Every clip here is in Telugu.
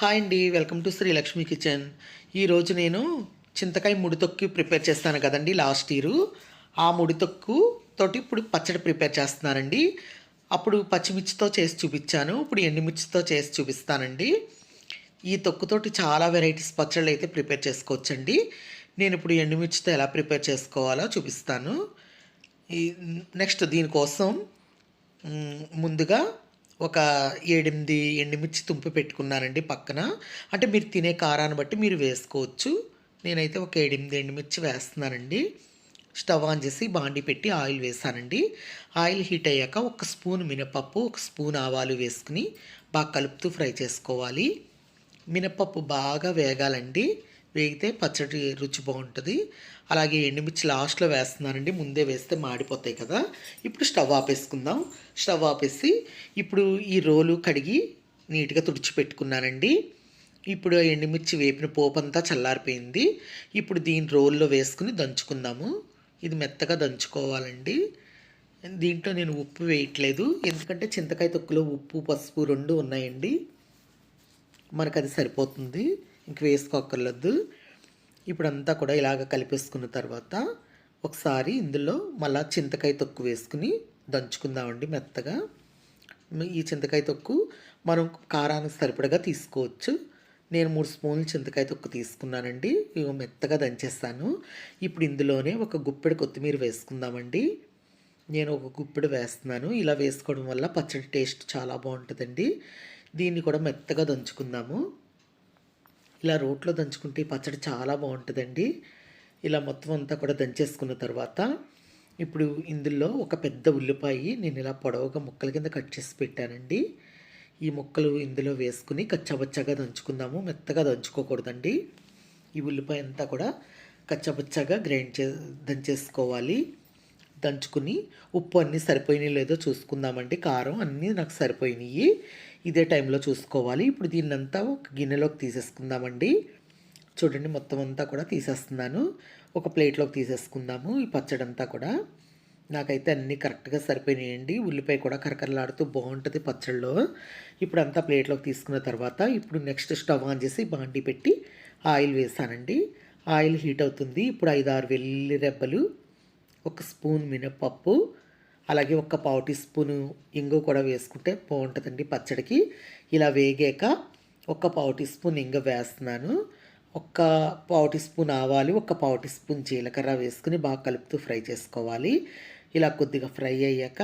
హాయ్ అండి వెల్కమ్ టు శ్రీలక్ష్మి కిచెన్. ఈరోజు నేను చింతకాయ ముడితొక్కు ప్రిపేర్ చేస్తాను కదండి లాస్ట్ ఇయర్. ఆ ముడితొక్కు తోటి ఇప్పుడు పచ్చడి ప్రిపేర్ చేస్తున్నానండి. అప్పుడు పచ్చిమిర్చితో చేసి చూపించాను ఇప్పుడు ఎండుమిర్చితో చేసి చూపిస్తానండి. ఈ తొక్కుతోటి చాలా వెరైటీస్ పచ్చళ్ళు అయితే ప్రిపేర్ చేసుకోవచ్చండి. నేను ఇప్పుడు ఎండుమిర్చితో ఎలా ప్రిపేర్ చేసుకోవాలో చూపిస్తాను. ఈ నెక్స్ట్ దీనికోసం ముందుగా ఒక ఏడెనిమిది ఎండుమిర్చి తుంపి పెట్టుకున్నానండి పక్కన. అంటే మీరు తినే కారాన్ని బట్టి మీరు వేసుకోవచ్చు. నేనైతే ఒక ఏడెనిమిది ఎండుమిర్చి వేస్తున్నానండి. స్టవ్ ఆన్ చేసి బాండి పెట్టి ఆయిల్ వేసానండి. ఆయిల్ హీట్ అయ్యాక ఒక స్పూన్ మినపప్పు ఒక స్పూన్ ఆవాలు వేసుకుని బాగా కలుపుతూ ఫ్రై చేసుకోవాలి. మినపప్పు బాగా వేగాలండి. వేగితే పచ్చడి రుచి బాగుంటుంది. అలాగే ఎండుమిర్చి లాస్ట్లో వేస్తున్నానండి. ముందే వేస్తే మాడిపోతాయి కదా. ఇప్పుడు స్టవ్ ఆపేసుకుందాం. స్టవ్ ఆపేసి ఇప్పుడు ఈ రోలు కడిగి నీట్గా తుడిచిపెట్టుకున్నానండి ఇప్పుడు ఆ ఎండుమిర్చి వేపిన పోపు అంతా చల్లారిపోయింది. ఇప్పుడు దీని రోల్లో వేసుకుని దంచుకుందాము. ఇది మెత్తగా దంచుకోవాలండి. దీంట్లో నేను ఉప్పు వేయట్లేదు. ఎందుకంటే చింతకాయ తొక్కులో ఉప్పు పసుపు రెండు ఉన్నాయండి. మనకు అది సరిపోతుంది. ఇంక వేసుకోక్కర్లేదు. ఇప్పుడు అంతా కూడా ఇలాగ కలిపేసుకున్న తర్వాత ఒకసారి ఇందులో మళ్ళా చింతకాయ తొక్కు వేసుకుని దంచుకుందామండి మెత్తగా. ఈ చింతకాయ తొక్కు మనం కారానికి సరిపడగా తీసుకోవచ్చు. నేను మూడు స్పూన్లు చింతకాయ తొక్కు తీసుకున్నానండి. ఇవి మెత్తగా దంచేస్తాను. ఇప్పుడు ఇందులోనే ఒక గుప్పెడు కొత్తిమీర వేసుకుందామండి. నేను ఒక గుప్పెడు వేస్తున్నాను. ఇలా వేసుకోవడం వల్ల పచ్చడి టేస్ట్ చాలా బాగుంటుందండి. దీన్ని కూడా మెత్తగా దంచుకుందాము. ఇలా రోట్లో దంచుకుంటే ఈ పచ్చడి చాలా బాగుంటుందండి. ఇలా మొత్తం అంతా కూడా దంచేసుకున్న తర్వాత ఇప్పుడు ఇందులో ఒక పెద్ద ఉల్లిపాయ నేను ఇలా పొడవుగా ముక్కల కింద కట్ చేసి పెట్టానండి. ఈ ముక్కలు ఇందులో వేసుకుని కచ్చబచ్చగా దంచుకుందాము. మెత్తగా దంచుకోకూడదండి. ఈ ఉల్లిపాయ అంతా కూడా కచ్చబచ్చగా గ్రైండ్ చే దంచేసుకోవాలి. దంచుకుని ఉప్పు అన్నీ సరిపోయినాయి లేదో చూసుకుందామండి. కారం అన్నీ నాకు సరిపోయినాయి. ఇదే టైంలో చూసుకోవాలి. ఇప్పుడు దీన్నంతా ఒక గిన్నెలోకి తీసేసుకుందామండి. చూడండి మొత్తం అంతా కూడా తీసేస్తున్నాను. ఒక ప్లేట్లోకి తీసేసుకుందాము ఈ పచ్చడి అంతా కూడా. నాకైతే అన్నీ కరెక్ట్గా సరిపోయినాయండి. ఉల్లిపాయ కూడా కరకరలాడుతూ బాగుంటుంది పచ్చళ్ళలో ఇప్పుడు అంతా ప్లేట్లోకి తీసుకున్న తర్వాత ఇప్పుడు నెక్స్ట్ స్టవ్ ఆన్ చేసి బాండి పెట్టి ఆయిల్ వేసానండి. ఆయిల్ హీట్ అవుతుంది. ఇప్పుడు ఐదు ఆరు వెల్లుల్లి రెబ్బలు ఒక స్పూన్ మినపప్పు అలాగే ఒక పావు టీ స్పూను ఇంగు కూడా వేసుకుంటే బాగుంటుందండి పచ్చడికి. ఇలా వేగాక ఒక పావు టీ స్పూన్ ఇంగ వేస్తున్నాను. ఒక పావు టీ స్పూన్ ఆవాలు ఒక పావు టీ స్పూన్ జీలకర్ర వేసుకుని బాగా కలుపుతూ ఫ్రై చేసుకోవాలి. ఇలా కొద్దిగా ఫ్రై అయ్యాక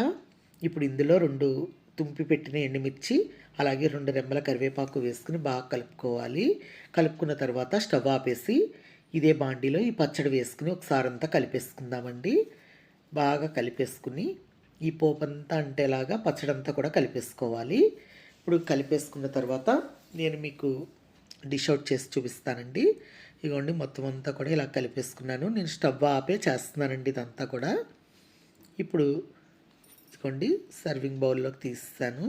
ఇప్పుడు ఇందులో రెండు తుంపి పెట్టిన ఎండుమిర్చి అలాగే రెండు రెమ్మల కరివేపాకు వేసుకుని బాగా కలుపుకోవాలి. కలుపుకున్న తర్వాత స్టవ్ ఆపేసి ఇదే బాండీలో ఈ పచ్చడి వేసుకుని ఒకసారి అంతా కలిపేసుకుందామండి. బాగా కలిపేసుకుని ఈ పోపు అంతా అంటేలాగా పచ్చడి అంతా కూడా కలిపేసుకోవాలి. ఇప్పుడు కలిపేసుకున్న తర్వాత నేను మీకు డిష్ అవుట్ చేసి చూపిస్తానండి. ఇగోండి మొత్తం అంతా కూడా ఇలా కలిపేసుకున్నాను. నేను స్టవ్ ఆపే చేస్తున్నానండి ఇదంతా కూడా. ఇప్పుడు ఇదిగోండి సర్వింగ్ బౌల్లోకి తీస్తాను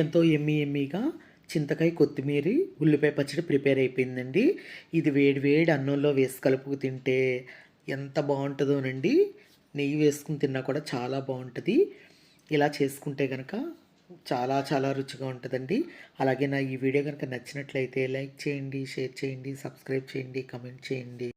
ఎంతో ఎమ్మి ఎమ్మిగా చింతకాయ కొత్తిమీర ఉల్లిపాయ పచ్చడి ప్రిపేర్ అయిపోయిందండి. ఇది వేడి వేడి అన్నంలో వేసి కలుపుకు తింటే ఎంత బాగుంటుందోనండి. నెయ్యి వేసుకుని తిన్నా కూడా చాలా బాగుంటుంది. ఇలా చేసుకుంటే కనుక చాలా చాలా రుచిగా ఉంటుందండి. అలాగే నా ఈ వీడియో కనుక నచ్చినట్లయితే లైక్ చేయండి షేర్ చేయండి సబ్స్క్రైబ్ చేయండి కమెంట్ చేయండి.